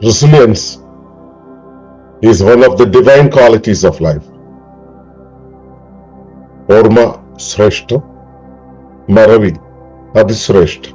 resilience is one of the divine qualities of life. ഓർമ്മ ശ്രേഷ്ഠം മറവി അതിശ്രേഷ്ഠം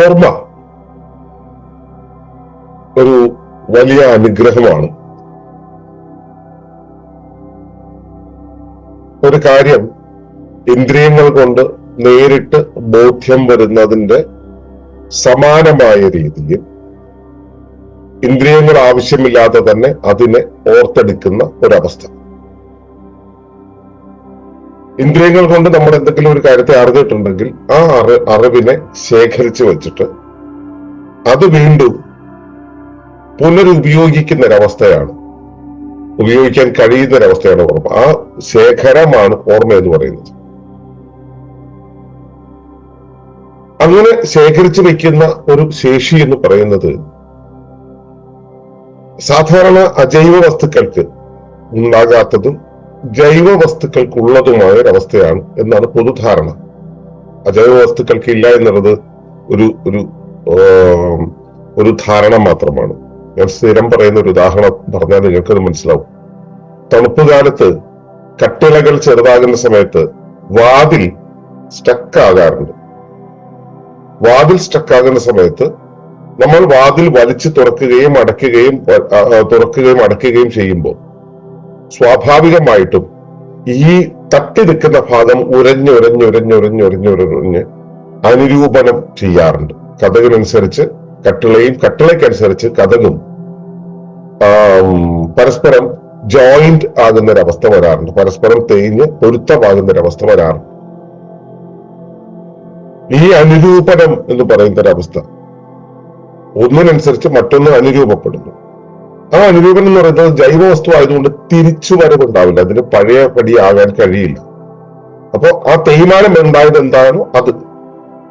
ഓർമ്മ ഒരു വലിയ അനുഗ്രഹമാണ്. ഒരു കാര്യം ഇന്ദ്രിയങ്ങൾ കൊണ്ട് നേരിട്ട് ബോധ്യം വരുന്നതിന്റെ സമാനമായ രീതിയിൽ ഇന്ദ്രിയങ്ങൾ ആവശ്യമില്ലാതെ തന്നെ അതിനെ ഓർത്തെടുക്കുന്ന ഒരവസ്ഥ. ഇന്ദ്രിയങ്ങൾ കൊണ്ട് നമ്മൾ എന്തെങ്കിലും ഒരു കാര്യത്തെ അറിഞ്ഞിട്ടുണ്ടെങ്കിൽ ആ അറി അറിവിനെ ശേഖരിച്ചു വെച്ചിട്ട് അത് വീണ്ടും പുനരുപയോഗിക്കുന്ന ഒരവസ്ഥയാണ് ഉപയോഗിക്കാൻ കഴിയുന്ന ഒരവസ്ഥയാണ് ഓർമ്മ. ആ ശേഖരമാണ് ഓർമ്മ എന്ന് പറയുന്നത്. അങ്ങനെ ശേഖരിച്ചു വെക്കുന്ന ഒരു ശേഷി എന്ന് പറയുന്നത് സാധാരണ അജൈവ വസ്തുക്കൾക്ക് ഉണ്ടാകാത്തതും ജൈവ വസ്തുക്കൾക്കുള്ളതുമായ ഒരവസ്ഥയാണ് എന്നാണ് പൊതുധാരണ. അജൈവ വസ്തുക്കൾക്ക് ഇല്ല എന്നുള്ളത് ഒരു ഒരു ഒരു ധാരണ മാത്രമാണ്. ഞാൻ സ്ഥിരം പറയുന്ന ഒരു ഉദാഹരണം പറഞ്ഞാൽ നിങ്ങൾക്കത് മനസ്സിലാവും. തണുപ്പ് കാലത്ത് കട്ടിളകൾ ചെറുതാകുന്ന സമയത്ത് വാതിൽ സ്റ്റക്ക് ആകാറുണ്ട്. വാതിൽ സ്റ്റക്ക് ആകുന്ന സമയത്ത് നമ്മൾ വാതിൽ വലിച്ചു തുറക്കുകയും അടയ്ക്കുകയും തുറക്കുകയും അടയ്ക്കുകയും ചെയ്യുമ്പോൾ സ്വാഭാവികമായിട്ടും ഈ തട്ടി നിൽക്കുന്ന ഭാഗം ഉരഞ്ഞുരഞ്ഞുരഞ്ഞുരഞ്ഞുരഞ്ഞുരഞ്ഞ് അനുരൂപണം ചെയ്യാറുണ്ട്. കഥകളനുസരിച്ച് കട്ടിളയും കട്ടിളയ്ക്കനുസരിച്ച് കഥകും പരസ്പരം ജോയിന്റ് ആകുന്ന ഒരവസ്ഥ വരാറുണ്ട്. പരസ്പരം തേഞ്ഞ് പൊരുത്തമാകുന്ന ഒരവസ്ഥ വരാറുണ്ട്. ഈ അനുരൂപണം എന്ന് പറയുന്ന ഒരവസ്ഥ ഒന്നിനനുസരിച്ച് മറ്റൊന്ന് അനുരൂപപ്പെടുന്നു. ആ അനുരൂപനം എന്ന് പറയുന്നത് ജൈവ വസ്തു ആയതുകൊണ്ട് തിരിച്ചു വരവുണ്ടാവില്ല. അതിന് പഴയ പടി ആകാൻ കഴിയില്ല. അപ്പോ ആ തേയ്മാനം ഉണ്ടായത് എന്താണോ അത്.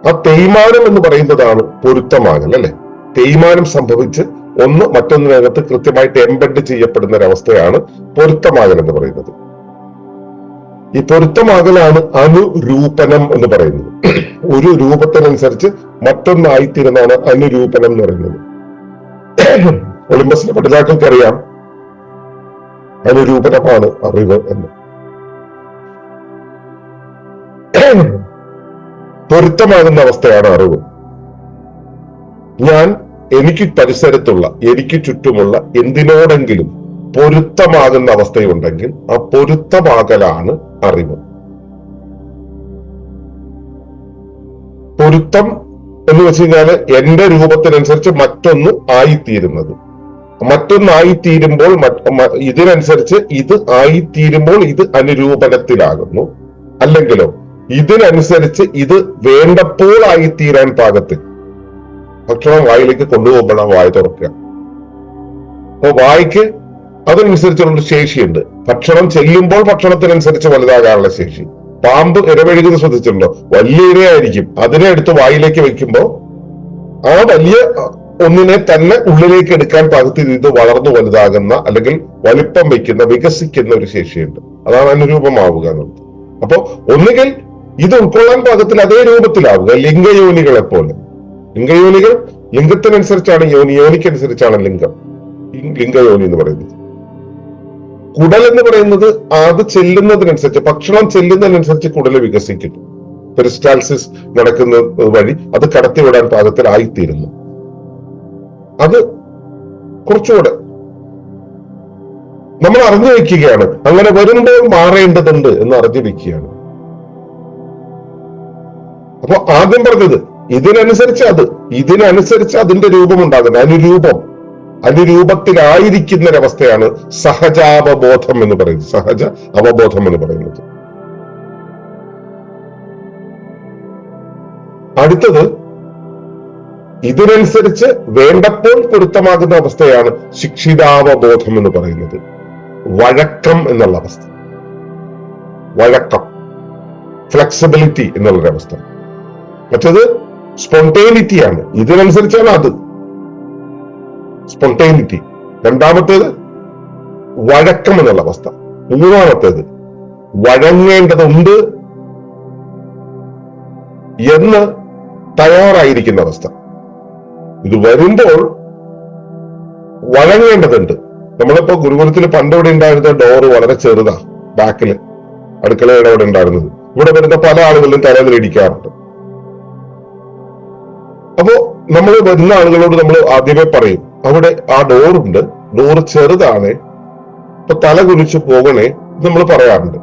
ആ തേയ്മാനം എന്ന് പറയുന്നതാണ് പൊരുത്തമാകൽ അല്ലെ? തേയ്മാനം സംഭവിച്ച് ഒന്ന് മറ്റൊന്നിനകത്ത് കൃത്യമായിട്ട് എംബഡ് ചെയ്യപ്പെടുന്ന ഒരവസ്ഥയാണ് പൊരുത്തമാകൽ എന്ന് പറയുന്നത്. ഈ പൊരുത്തമാകലാണ് അനുരൂപനം എന്ന് പറയുന്നത്. ഒരു രൂപത്തിനനുസരിച്ച് മറ്റൊന്നായിത്തീരുന്നതാണ് അനുരൂപനം എന്ന് പറയുന്നത്. ഒളിമ്പസിലെ പഠിതാക്കൾക്കറിയാം അനുരൂപനമാണ് അറിവ് എന്ന്. പൊരുത്തമാകുന്ന അവസ്ഥയാണ് അറിവ്. ഞാൻ എനിക്ക് പരിസരത്തുള്ള എനിക്ക് ചുറ്റുമുള്ള എന്തിനോടെങ്കിലും പൊരുത്തമാകുന്ന അവസ്ഥയുണ്ടെങ്കിൽ ആ പൊരുത്തമാകലാണ് അറിവ്. പൊരുത്തം എന്ന് വെച്ച് കഴിഞ്ഞാൽ എന്റെ രൂപത്തിനനുസരിച്ച് മറ്റൊന്ന് ആയിത്തീരുന്നത്. മറ്റൊന്നായിത്തീരുമ്പോൾ മറ്റ് മ- ഇതിനനുസരിച്ച് ഇത് ആയിത്തീരുമ്പോൾ ഇത് അനുരൂപനത്തിലാകുന്നു അല്ലെങ്കിലോ ഇതിനനുസരിച്ച് ഇത് വേണ്ടപ്പോൾ ആയിത്തീരാൻ പാകത്തിൽ ഭക്ഷണം വായിലേക്ക് കൊണ്ടുപോകുമ്പോഴാണ് വായ തുറക്കുക. അപ്പൊ വായിക്ക് അതിനനുസരിച്ചുള്ള ശേഷിയുണ്ട്. ഭക്ഷണം ചെല്ലുമ്പോൾ ഭക്ഷണത്തിനനുസരിച്ച് വലുതാകാനുള്ള ശേഷി. പാമ്പ് ഇരവഴുകുന്നത് ശ്രദ്ധിച്ചിട്ടുണ്ടോ? വലിയ ഇരയായിരിക്കും. അതിനെ എടുത്ത് വായിലേക്ക് വെക്കുമ്പോൾ ആ വലിയ ഒന്നിനെ തന്നെ ഉള്ളിലേക്ക് എടുക്കാൻ പകുതി ചെയ്ത് വളർന്നു വലുതാകുന്ന അല്ലെങ്കിൽ വലിപ്പം വെക്കുന്ന വികസിക്കുന്ന ഒരു ശേഷിയുണ്ട്. അതാണ് അനുരൂപമാവുക എന്നുള്ളത്. അപ്പോ ഒന്നുകിൽ ഇത് ഉൾക്കൊള്ളാൻ പാകത്തിൽ അതേ രൂപത്തിലാവുക ലിംഗയോനികളെ പോലെ ലിംഗയോനികൾ ലിംഗത്തിനനുസരിച്ചാണ് യോനി യോനിക്കനുസരിച്ചാണ് ലിംഗം. ലിംഗയോനി എന്ന് പറയുന്നത്. കുടൽ എന്ന് പറയുന്നത് അത് ചെല്ലുന്നതിനനുസരിച്ച് ഭക്ഷണം ചെല്ലുന്നതിനനുസരിച്ച് കുടൽ വികസിക്കുന്നു. പെരിസ്റ്റാൽസിസ് നടക്കുന്നത് വഴി അത് കടത്തിവിടാൻ പാകത്തിൽ ആയിത്തീരുന്നു അത് കുറച്ചുകൂടെ നമ്മൾ അറിഞ്ഞു വെക്കുകയാണ് അങ്ങനെ വരുമ്പോൾ മാറേണ്ടതുണ്ട് എന്ന് അറിഞ്ഞു വെക്കുകയാണ് അപ്പൊ ആദ്യം പറഞ്ഞത് ഇതിനനുസരിച്ച് അത് ഇതിനനുസരിച്ച് അതിന്റെ രൂപം ഉണ്ടാകുന്നത് അനുരൂപം. അനുരൂപത്തിലായിരിക്കുന്ന ഒരവസ്ഥയാണ് സഹജാവബോധം എന്ന് പറയുന്നത്. സഹജ അവബോധം എന്ന് പറയുന്നത്. അടുത്തത് ഇതിനനുസരിച്ച് വേണ്ടപ്പോൾ പൊരുത്തമാകുന്ന അവസ്ഥയാണ് ശിക്ഷിതാവബോധം എന്ന് പറയുന്നത്. വഴക്കം എന്നുള്ള അവസ്ഥ. വഴക്കം. ഫ്ലെക്സിബിലിറ്റി എന്നുള്ളൊരവസ്ഥ മറ്റത് സ്പോണ്ടേനിറ്റി ആണ്. ഇതിനനുസരിച്ചാണ് അത്. സ്പോണ്ടേനിറ്റി രണ്ടാമത്തേത് വഴക്കം എന്നുള്ള അവസ്ഥ. മൂന്നാമത്തേത് വഴങ്ങേണ്ടതുണ്ട് എന്ന് തയ്യാറായിരിക്കുന്ന അവസ്ഥ. ഇത് വരുമ്പോൾ വഴങ്ങേണ്ടതുണ്ട്. നമ്മളിപ്പോ ഗുരുകുലത്തിൽ പണ്ടവിടെ ഉണ്ടായിരുന്ന ഡോറ് വളരെ ചെറുതാ ബാക്കിൽ അടുക്കളയുടെ അവിടെ ഉണ്ടായിരുന്നത്. ഇവിടെ വരുന്ന പല ആളുകളും തലതിലിടിക്കാറുണ്ട് അപ്പോ നമ്മൾ വരുന്ന ആളുകളോട് നമ്മൾ ആദ്യമേ പറയും അവിടെ ആ ഡോറുണ്ട് ഡോറ് ചെറുതാണ് ഇപ്പൊ തല കുനിച്ച് പോകണേ നമ്മൾ പറയാറുണ്ട്.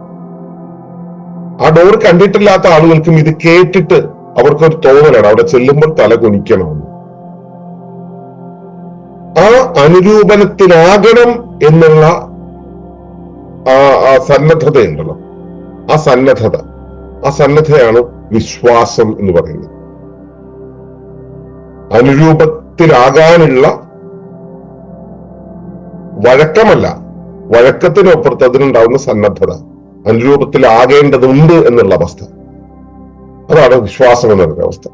ആ ഡോർ കണ്ടിട്ടില്ലാത്ത ആളുകൾക്കും ഇത് കേട്ടിട്ട് അവർക്കൊരു തോന്നലാണ് അവിടെ ചെല്ലുമ്പോൾ തല കുനിക്കണമെന്ന്. ആ അനുരൂപനത്തിനാകണം എന്നുള്ള ആ സന്നദ്ധതയുണ്ടല്ലോ. ആ സന്നദ്ധത. ആ സന്നദ്ധയാണ് വിശ്വാസം എന്ന് പറയുന്നത്. അനുരൂപത്തിലാകാനുള്ള വഴക്കമല്ല. വഴക്കത്തിനപ്പുറത്ത് അതിനുണ്ടാവുന്ന സന്നദ്ധത. അനുരൂപത്തിലാകേണ്ടതുണ്ട് എന്നുള്ള അവസ്ഥ. അതാണ് വിശ്വാസം എന്നുള്ള അവസ്ഥ.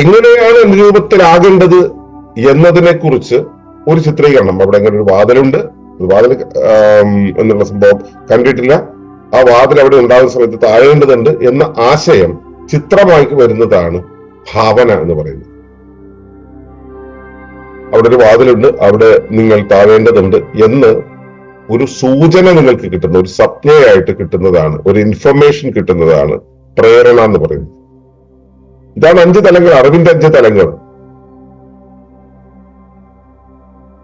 എങ്ങനെയാണ് അനുരൂപത്തിലാകേണ്ടത്? എന്നതിനെ കുറിച്ച് ഒരു ചിത്രീകരണം. അവിടെ അങ്ങനെ ഒരു വാതിലുണ്ട്. ഒരു വാതിൽ എന്നുള്ള സംഭവം കണ്ടിട്ടില്ല. ആ വാതിൽ അവിടെ ഉണ്ടാകുന്ന സമയത്ത് താഴേണ്ടതുണ്ട് എന്ന ആശയം ചിത്രമായി വരുന്നതാണ് ഭാവന എന്ന് പറയുന്നത്. അവിടെ ഒരു വാതിലുണ്ട്. അവിടെ നിങ്ങൾ താഴേണ്ടതുണ്ട് എന്ന് ഒരു സൂചന നിങ്ങൾക്ക് കിട്ടുന്ന ഒരു സപ്നയായിട്ട് കിട്ടുന്നതാണ് ഒരു ഇൻഫർമേഷൻ കിട്ടുന്നതാണ് പ്രേരണ എന്ന് പറയുന്നത്. ഇതാണ് അഞ്ച് തലങ്ങൾ അറിവിന്റെ അഞ്ച് തലങ്ങൾ.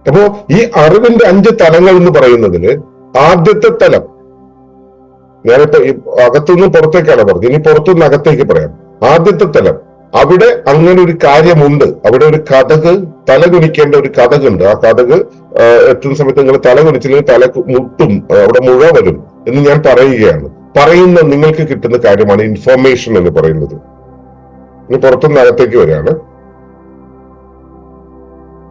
അപ്പോ ഈ അറിവിന്റെ അഞ്ച് തലങ്ങൾ എന്ന് പറയുന്നതിൽ ആദ്യത്തെ തലം നേരത്തെ അകത്തുനിന്ന് പുറത്തേക്കാണ് പറഞ്ഞത്. ഇനി പുറത്തുനിന്ന് അകത്തേക്ക് പറയാം. ആദ്യത്തെ തലം. അവിടെ അങ്ങനെ ഒരു കാര്യമുണ്ട്. അവിടെ ഒരു കഥക് തല കുനിക്കേണ്ട ഒരു കഥകുണ്ട്. ആ കഥക് എത്തുന്ന സമയത്ത് നിങ്ങൾ തല കുനിച്ചില്ലെങ്കിൽ തല മുട്ടും അവിടെ മുഴ വരും എന്ന് ഞാൻ പറയുകയാണ്. പറയുന്ന നിങ്ങൾക്ക് കിട്ടുന്ന കാര്യമാണ് ഇൻഫോർമേഷൻ എന്ന് പറയുന്നത്. ഇനി പുറത്തുനിന്ന് അകത്തേക്ക് വരികയാണ്.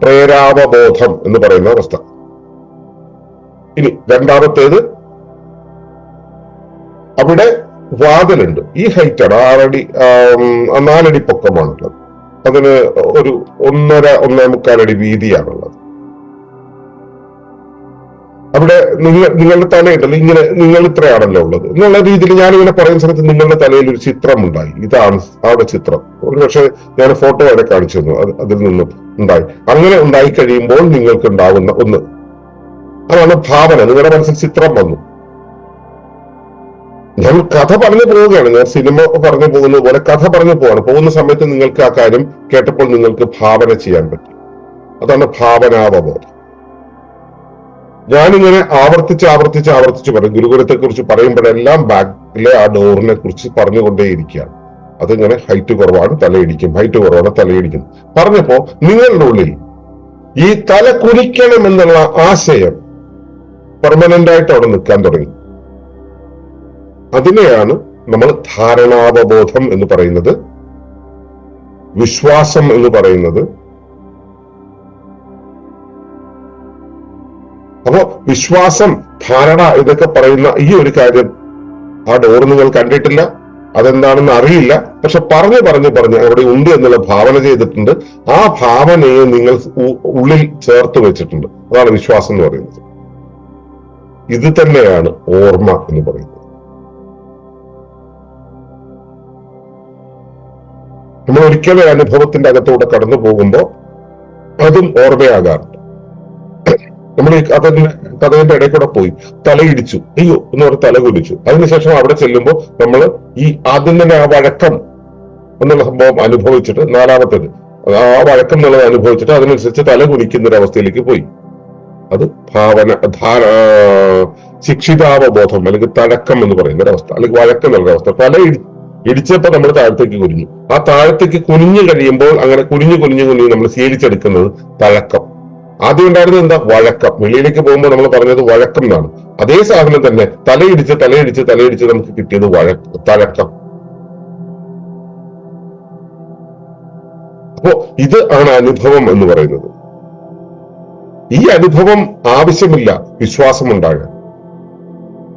പ്രേരാവബോധം എന്ന് പറയുന്ന അവസ്ഥ. ഇനി രണ്ടാമത്തേത് അവിടെ വാതിലുണ്ട്. ഈ ഹൈറ്റ് ആണ്. ആറടി നാലടി പൊക്കമാണുള്ളത്. അതിന് ഒരു ഒന്നര ഒന്നേ മുക്കാലടി വീതിയാണുള്ളത്. അവിടെ നിങ്ങൾ നിങ്ങളുടെ തലയുണ്ടല്ലോ ഇങ്ങനെ നിങ്ങൾ ഇത്രയാണല്ലോ ഉള്ളത്. എന്നുള്ള രീതിയിൽ ഞാനിങ്ങനെ പറയുന്ന സമയത്ത് നിങ്ങളുടെ തലയിൽ ഒരു ചിത്രം ഉണ്ടായി ഇതാണ് അവിടെ ചിത്രം. ഒരു പക്ഷെ ഞാൻ ഫോട്ടോ വരെ കാണിച്ചു തന്നു. അതിൽ നിന്നും ഉണ്ടായി. അങ്ങനെ ഉണ്ടായി കഴിയുമ്പോൾ നിങ്ങൾക്ക് ഉണ്ടാവുന്ന ഒന്ന്. അതാണ് ഭാവന. നിങ്ങളുടെ മനസ്സിൽ ചിത്രം വന്നു. ഞാൻ കഥ പറഞ്ഞു പോവുകയാണ്. ഞാൻ സിനിമ പറഞ്ഞു പോകുന്നത് പോലെ കഥ പറഞ്ഞു പോവാണ്. പോകുന്ന സമയത്ത് നിങ്ങൾക്ക് ആ കാര്യം കേട്ടപ്പോൾ നിങ്ങൾക്ക് ഭാവന ചെയ്യാൻ പറ്റും. അതാണ് ഭാവനാവബോധം. ഞാനിങ്ങനെ ആവർത്തിച്ച് ആവർത്തിച്ച് ആവർത്തിച്ച് പറയും. ഗുരുകുലത്തെ കുറിച്ച് പറയുമ്പോഴെല്ലാം ബാക്കിലെ ആ ഡോറിനെ കുറിച്ച് പറഞ്ഞുകൊണ്ടേയിരിക്കുകയാണ്. അതിങ്ങനെ ഹൈറ്റ് കുറവാണ് തലയിടിക്കും ഹൈറ്റ് കുറവാണ് തലയിടിക്കും പറഞ്ഞപ്പോ നിങ്ങളുടെ ഉള്ളിൽ ഈ തല കുനിക്കണം എന്നുള്ള ആശയം പെർമനന്റ് ആയിട്ട് അവിടെ നിൽക്കാൻ തുടങ്ങി. അതിനെയാണ് നമ്മൾ ധാരണാവബോധം എന്ന് പറയുന്നത് വിശ്വാസം എന്ന് പറയുന്നത് അപ്പോ വിശ്വാസം ധാരണ ഇതൊക്കെ പറയുന്ന ഈ ഒരു കാര്യം ആ ഡോർ നിങ്ങൾ കണ്ടിട്ടില്ല. അതെന്താണെന്ന് അറിയില്ല. പക്ഷെ പറഞ്ഞു പറഞ്ഞു പറഞ്ഞ് അവിടെ ഉണ്ട് എന്നുള്ള ഭാവന ചെയ്തിട്ടുണ്ട്. ആ ഭാവനയെ നിങ്ങൾ ഉള്ളിൽ ചേർത്ത് വെച്ചിട്ടുണ്ട്. അതാണ് വിശ്വാസം എന്ന് പറയുന്നത്. ഇത് തന്നെയാണ് ഓർമ്മ എന്ന് പറയുന്നത്. നമ്മൾ ഒരിക്കലും അനുഭവത്തിന്റെ അകത്തൂടെ കടന്നു പോകുമ്പോൾ അതും ഓർമ്മയാകാറുണ്ട്. നമ്മൾ അതന്നെ കഥയുടെ ഇടയിൽ കൂടെ പോയി. തലയിടിച്ചു. അയ്യോ എന്ന് പറഞ്ഞ് തല കുലിച്ചു അതിനുശേഷം അവിടെ ചെല്ലുമ്പോൾ നമ്മൾ ഈ ആദ്യം തന്നെ ആ വഴക്കം എന്നുള്ള സംഭവം അനുഭവിച്ചിട്ട് നാലാമത്തേത്. ആ വഴക്കം എന്നുള്ളത് അനുഭവിച്ചിട്ട് അതിനനുസരിച്ച് തല കുലിക്കുന്ന ഒരു അവസ്ഥയിലേക്ക് പോയി. അത് ഭാവന ധാര ശിക്ഷിതാവബോധം അല്ലെങ്കിൽ തഴക്കം എന്ന് പറയുന്ന ഒരവസ്ഥ അല്ലെങ്കിൽ വഴക്കം എന്നുള്ള അവസ്ഥ. തല ഇടി ഇടിച്ചപ്പോ നമ്മൾ താഴത്തേക്ക് കുനിഞ്ഞു. ആ താഴത്തേക്ക് കുനിഞ്ഞു കഴിയുമ്പോൾ അങ്ങനെ കുനിഞ്ഞു കുനിഞ്ഞു കുനിഞ്ഞു നമ്മൾ ശീലിച്ചെടുക്കുന്നത് തഴക്കം. ആദ്യം ഉണ്ടായിരുന്നത് എന്താ? വഴക്കം. വെളിയിലേക്ക് പോകുമ്പോൾ നമ്മൾ പറഞ്ഞത് വഴക്കം എന്നാണ്. അതേ സാധനം തന്നെ തലയിടിച്ച് തലയിടിച്ച് തലയിടിച്ച് നമുക്ക് കിട്ടിയത് തഴക്കം. അപ്പോ ഇത് ആണ് അനുഭവം എന്ന് പറയുന്നത്. ഈ അനുഭവം ആവശ്യമില്ല വിശ്വാസം ഉണ്ടാകാൻ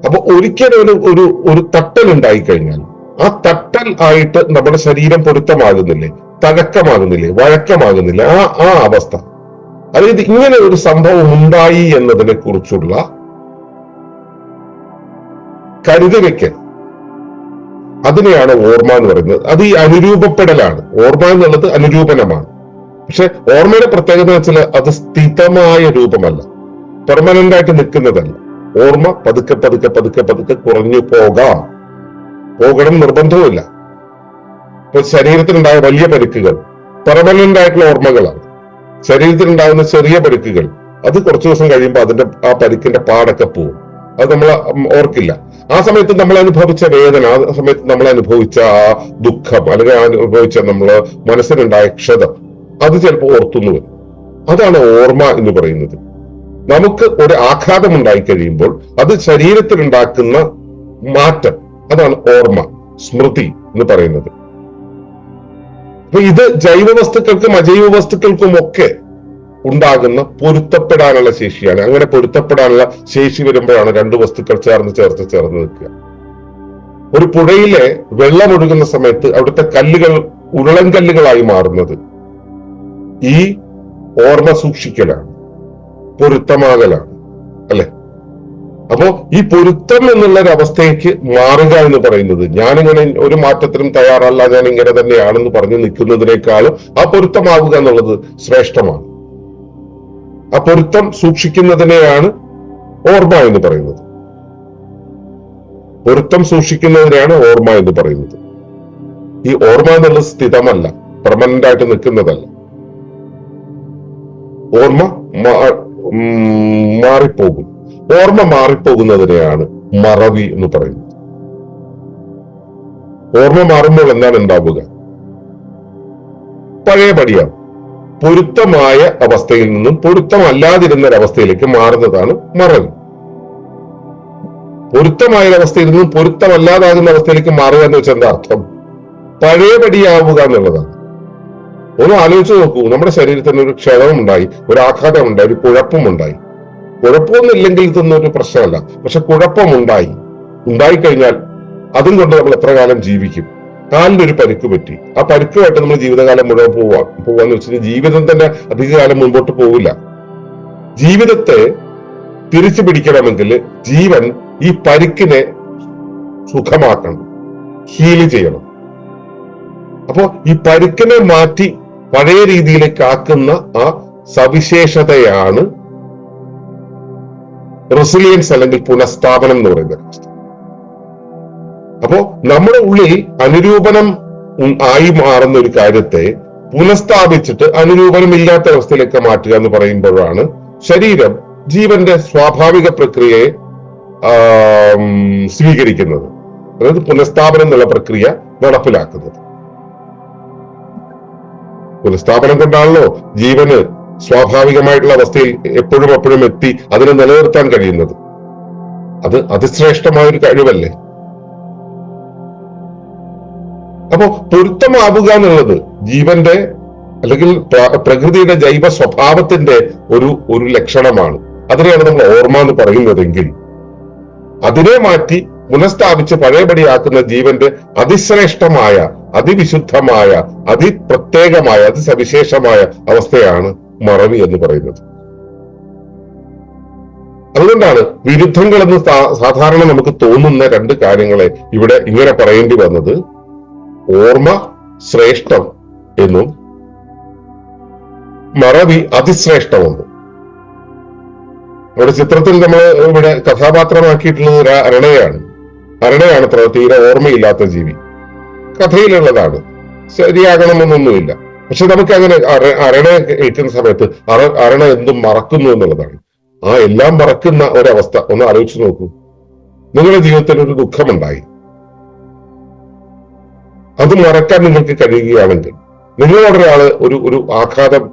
അപ്പൊ ഒരിക്കലും ഒരു ഒരു ഒരു തട്ടൽ ഉണ്ടായി കഴിഞ്ഞാൽ ആ തട്ടൽ ആയിട്ട് നമ്മുടെ ശരീരം പൊരുത്തമാകുന്നില്ലേ? തഴക്കമാകുന്നില്ലേ? വഴക്കമാകുന്നില്ലേ? ആ ആ അവസ്ഥ. അതായത് ഇങ്ങനെ ഒരു സംഭവം ഉണ്ടായി എന്നതിനെ കുറിച്ചുള്ള കരുതവയ്ക്കൽ അതിനെയാണ് ഓർമ്മ എന്ന് പറയുന്നത്. അത് ഈ അനുരൂപപ്പെടലാണ്. ഓർമ്മ എന്നുള്ളത് അനുരൂപനമാണ്. പക്ഷെ ഓർമ്മയുടെ പ്രത്യേകത വെച്ചാൽ അത് സ്ഥിതമായ രൂപമല്ല. പെർമനന്റ് ആയിട്ട് നിൽക്കുന്നതല്ല. ഓർമ്മ പതുക്കെ പതുക്കെ പതുക്കെ പതുക്കെ കുറഞ്ഞു പോകാം. പോകണം നിർബന്ധവുമില്ല. ഇപ്പൊ ശരീരത്തിനുണ്ടായ വലിയ പരിക്കുകൾ പെർമനന്റ് ആയിട്ടുള്ള ഓർമ്മകളാണ്. ശരീരത്തിനുണ്ടാകുന്ന ചെറിയ പരിക്കുകൾ അത് കുറച്ചു ദിവസം കഴിയുമ്പോൾ അതിന്റെ ആ പരിക്കിന്റെ പാടൊക്കെ പോവും. അത് നമ്മൾ ഓർക്കില്ല. ആ സമയത്ത് നമ്മൾ അനുഭവിച്ച വേദന ആ സമയത്ത് നമ്മൾ അനുഭവിച്ച ആ ദുഃഖം അല്ലെങ്കിൽ അനുഭവിച്ച നമ്മൾ മനസ്സിലുണ്ടായ ക്ഷതം അത് ചിലപ്പോൾ ഓർത്തുന്നു അതാണ് ഓർമ്മ എന്ന് പറയുന്നത്. നമുക്ക് ഒരു ആഘാതം ഉണ്ടായി കഴിയുമ്പോൾ അത് ശരീരത്തിൽ ഉണ്ടാക്കുന്ന മാറ്റം അതാണ് ഓർമ്മ സ്മൃതി എന്ന് പറയുന്നത്. അപ്പൊ ഇത് ജൈവ വസ്തുക്കൾക്കും അജൈവ വസ്തുക്കൾക്കും ഒക്കെ ഉണ്ടാകുന്ന പൊരുത്തപ്പെടാനുള്ള ശേഷിയാണ്. അങ്ങനെ പൊരുത്തപ്പെടാനുള്ള ശേഷി വരുമ്പോഴാണ് രണ്ട് വസ്തുക്കൾ ചേർന്ന് ചേർത്ത് ചേർന്ന് നിൽക്കുക. ഒരു പുഴയിലെ വെള്ളം ഒഴുകുന്ന സമയത്ത് അവിടുത്തെ കല്ലുകൾ ഉരുളൻ കല്ലുകളായി മാറുന്നത് ഈ ഓർമ്മ സൂക്ഷിക്കലാണ് പൊരുത്തമാകലാണ് അല്ലെ? അപ്പോ ഈ പൊരുത്തം എന്നുള്ള ഒരു അവസ്ഥയ്ക്ക് മാറുക എന്ന് പറയുന്നത് ഞാനിങ്ങനെ ഒരു മാറ്റത്തിനും തയ്യാറല്ല ഞാൻ ഇങ്ങനെ തന്നെയാണെന്ന് പറഞ്ഞു നിൽക്കുന്നതിനേക്കാളും ആ പൊരുത്തമാവുക എന്നുള്ളത് ശ്രേഷ്ഠമാണ്. ആ പൊരുത്തം സൂക്ഷിക്കുന്നതിനെയാണ് ഓർമ്മ എന്ന് പറയുന്നത്. പൊരുത്തം സൂക്ഷിക്കുന്നതിനെയാണ് ഓർമ്മ എന്ന് പറയുന്നത്. ഈ ഓർമ്മ എന്നുള്ളത് സ്ഥിതമല്ല പെർമനന്റ് ആയിട്ട് നിൽക്കുന്നതല്ല. ഓർമ്മ മാറിപ്പോകും. ഓർമ്മ മാറിപ്പോകുന്നതിനെയാണ് മറവി എന്ന് പറയുന്നത്. ഓർമ്മ മാറുമ്പോൾ എന്താണ് ഉണ്ടാവുക? പഴയപടിയാണ് പൊരുത്തമായ അവസ്ഥയിൽ നിന്നും പൊരുത്തമല്ലാതിരുന്ന ഒരവസ്ഥയിലേക്ക് മാറുന്നതാണ് മറവി. പൊരുത്തമായ അവസ്ഥയിൽ നിന്നും പൊരുത്തമല്ലാതാകുന്ന അവസ്ഥയിലേക്ക് മാറുക എന്ന് വെച്ചാൽ എന്താ അർത്ഥം? പഴയപടിയാവുക എന്നുള്ളതാണ്. ഒന്ന് ആലോചിച്ച് നോക്കൂ. നമ്മുടെ ശരീരത്തിന് ഒരു ക്ഷതമുണ്ടായി ഒരു ആഘാതമുണ്ടായി ഒരു കുഴപ്പമുണ്ടായി. കുഴപ്പമൊന്നും ഇല്ലെങ്കിൽ ഇതൊന്നും ഒരു പ്രശ്നമല്ല. പക്ഷെ കുഴപ്പമുണ്ടായി. ഉണ്ടായിക്കഴിഞ്ഞാൽ അതും കൊണ്ട് നമ്മൾ എത്ര കാലം ജീവിക്കും? കാലിന്റെ ഒരു പരിക്ക് പറ്റി. ആ പരിക്കുമായിട്ട് നമ്മൾ ജീവിതകാലം മുഴുവൻ പോവാ പോവാന്ന് വെച്ചാൽ ജീവിതം തന്നെ അധികകാലം മുൻപോട്ട് പോവില്ല. ജീവിതത്തെ തിരിച്ചു പിടിക്കണമെങ്കിൽ ജീവൻ ഈ പരിക്കിനെ സുഖമാക്കണം. ഹീൽ ചെയ്യണം. അപ്പോ ഈ പരുക്കിനെ മാറ്റി പഴയ രീതിയിലേക്ക് ആക്കുന്ന ആ സവിശേഷതയാണ് റെസിലിയൻസ് അല്ലെങ്കിൽ പുനഃസ്ഥാപനം എന്ന് പറയുന്നത്. അപ്പോ നമ്മുടെ ഉള്ളിൽ അനുരൂപണം ആയി മാറുന്ന ഒരു കാര്യത്തെ പുനഃസ്ഥാപിച്ചിട്ട് അനുരൂപണം ഇല്ലാത്ത അവസ്ഥയിലേക്ക് മാറ്റുക എന്ന് പറയുമ്പോഴാണ് ശരീരം ജീവന്റെ സ്വാഭാവിക പ്രക്രിയയെ സ്വീകരിക്കുന്നത്. അതായത് പുനഃസ്ഥാപനം എന്നുള്ള പ്രക്രിയ നടപ്പിലാക്കുന്നത്. പുനഃസ്ഥാപനം കൊണ്ടാണല്ലോ ജീവന് സ്വാഭാവികമായിട്ടുള്ള അവസ്ഥയിൽ എപ്പോഴും എപ്പോഴും എത്തി അതിനെ നിലനിർത്താൻ കഴിയുന്നത്. അത് അതിശ്രേഷ്ഠമായ ഒരു കഴിവല്ലേ? അപ്പോ പൊരുത്തമാവുക എന്നുള്ളത് ജീവന്റെ അല്ലെങ്കിൽ പ്രകൃതിയുടെ ജൈവ സ്വഭാവത്തിന്റെ ഒരു ഒരു ലക്ഷണമാണ്. അതിനെയാണ് നമ്മൾ ഓർമ്മ എന്ന് പറയുന്നതെങ്കിൽ അതിനെ മാറ്റി പുനഃസ്ഥാപിച്ച് പഴയപടിയാക്കുന്ന ജീവന്റെ അതിശ്രേഷ്ഠമായ അതിവിശുദ്ധമായ അതിപ്രത്യേകമായ അതിസവിശേഷമായ അവസ്ഥയാണ് മറവി എന്ന് പറയുന്നത്. അതുകൊണ്ടാണ് വിരുദ്ധങ്ങളെന്ന് സാധാരണ നമുക്ക് തോന്നുന്ന രണ്ട് കാര്യങ്ങളെ ഇവിടെ ഇങ്ങനെ പറയേണ്ടി വന്നത്. ഓർമ്മ ശ്രേഷ്ഠം എന്നും മറവി അതിശ്രേഷ്ഠമെന്നും. നമ്മുടെ ചിത്രത്തിൽ നമ്മൾ ഇവിടെ കഥാപാത്രമാക്കിയിട്ടുള്ളത് ഒരു അരണയാണ്. അരണയാണ് തീരെ ഓർമ്മയില്ലാത്ത ജീവി. കഥയിലുള്ളതാണ്. ശരിയാകണമെന്നൊന്നുമില്ല. പക്ഷെ നമുക്ക് അങ്ങനെ അര- അരണ കേൾക്കുന്ന സമയത്ത് അറ അരണ എന്തും മറക്കുന്നു എന്നുള്ളതാണ്. ആ എല്ലാം മറക്കുന്ന ഒരവസ്ഥ ഒന്ന് ആലോചിച്ച് നോക്കൂ. നിങ്ങളുടെ ജീവിതത്തിൽ ഒരു ദുഃഖമുണ്ടായി. അത് മറക്കാൻ നിങ്ങൾക്ക് കഴിയുകയാണെങ്കിൽ നിങ്ങളോടൊരാൾ ഒരു ഒരു ആഘാതം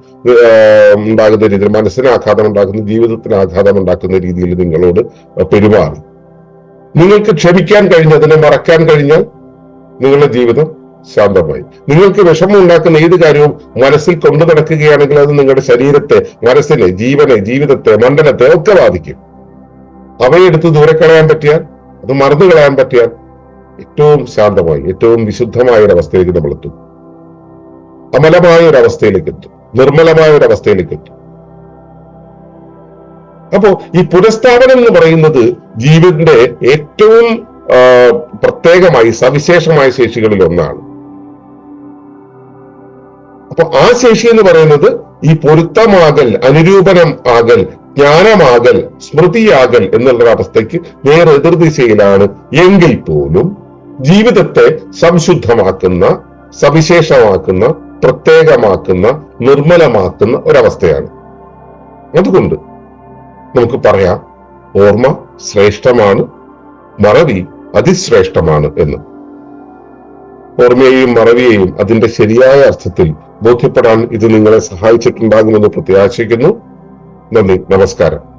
ഉണ്ടാകുന്ന രീതിയിൽ മനസ്സിന് ആഘാതം ഉണ്ടാക്കുന്ന ജീവിതത്തിന് ആഘാതം ഉണ്ടാക്കുന്ന രീതിയിൽ നിങ്ങളോട് പെരുമാറി. നിങ്ങൾക്ക് ക്ഷമിക്കാൻ കഴിഞ്ഞതിനെ മറക്കാൻ കഴിഞ്ഞാൽ നിങ്ങളുടെ ജീവിതം ശാന്തമായി. നിങ്ങൾക്ക് വിഷമം ഉണ്ടാക്കുന്ന ഏത് കാര്യവും മനസ്സിൽ കൊണ്ടു നടക്കുകയാണെങ്കിൽ അത് നിങ്ങളുടെ ശരീരത്തെ മനസ്സിനെ ജീവനെ ജീവിതത്തെ മണ്ഡലത്തെ ഒക്കെ ബാധിക്കും. അവയെടുത്ത് ദൂരെ കളയാൻ പറ്റിയാൽ അത് മറന്നു കളയാൻ പറ്റിയാൽ ഏറ്റവും ശാന്തമായി ഏറ്റവും വിശുദ്ധമായ ഒരു അവസ്ഥയിലേക്ക് നമ്മൾ എത്തും. അമലമായ ഒരു അവസ്ഥയിലേക്ക് എത്തും. നിർമ്മലമായ ഒരു അവസ്ഥയിലേക്ക് എത്തും. അപ്പോ ഈ പുനഃസ്ഥാപനം എന്ന് പറയുന്നത് ജീവിതത്തിന്റെ ഏറ്റവും പ്രത്യേകമായി സവിശേഷമായ ശേഷികളിൽ ഒന്നാണ്. അപ്പൊ ആ ശേഷി എന്ന് പറയുന്നത് ഈ പൊരുത്തമാകൽ അനുരൂപനം ആകൽ ജ്ഞാനമാകൽ സ്മൃതിയാകൽ എന്നുള്ള അവസ്ഥയ്ക്ക് നേരെ എതിർദിശയിലാണ് എങ്കിൽ പോലും ജീവിതത്തെ സംശുദ്ധമാക്കുന്ന സവിശേഷമാക്കുന്ന പ്രത്യേകമാക്കുന്ന നിർമ്മലമാക്കുന്ന ഒരവസ്ഥയാണ്. അതുകൊണ്ട് നമുക്ക് പറയാം ഓർമ്മ ശ്രേഷ്ഠമാണ് മറവി അതിശ്രേഷ്ഠമാണ് എന്ന്. ഓർമ്മയെയും മറവിയെയും അതിന്റെ ശരിയായ അർത്ഥത്തിൽ ബോധ്യപ്പെടാൻ ഇത് നിങ്ങളെ സഹായിച്ചിട്ടുണ്ടാകുമെന്ന് പ്രത്യാശിക്കുന്നു. നന്ദി. നമസ്കാരം.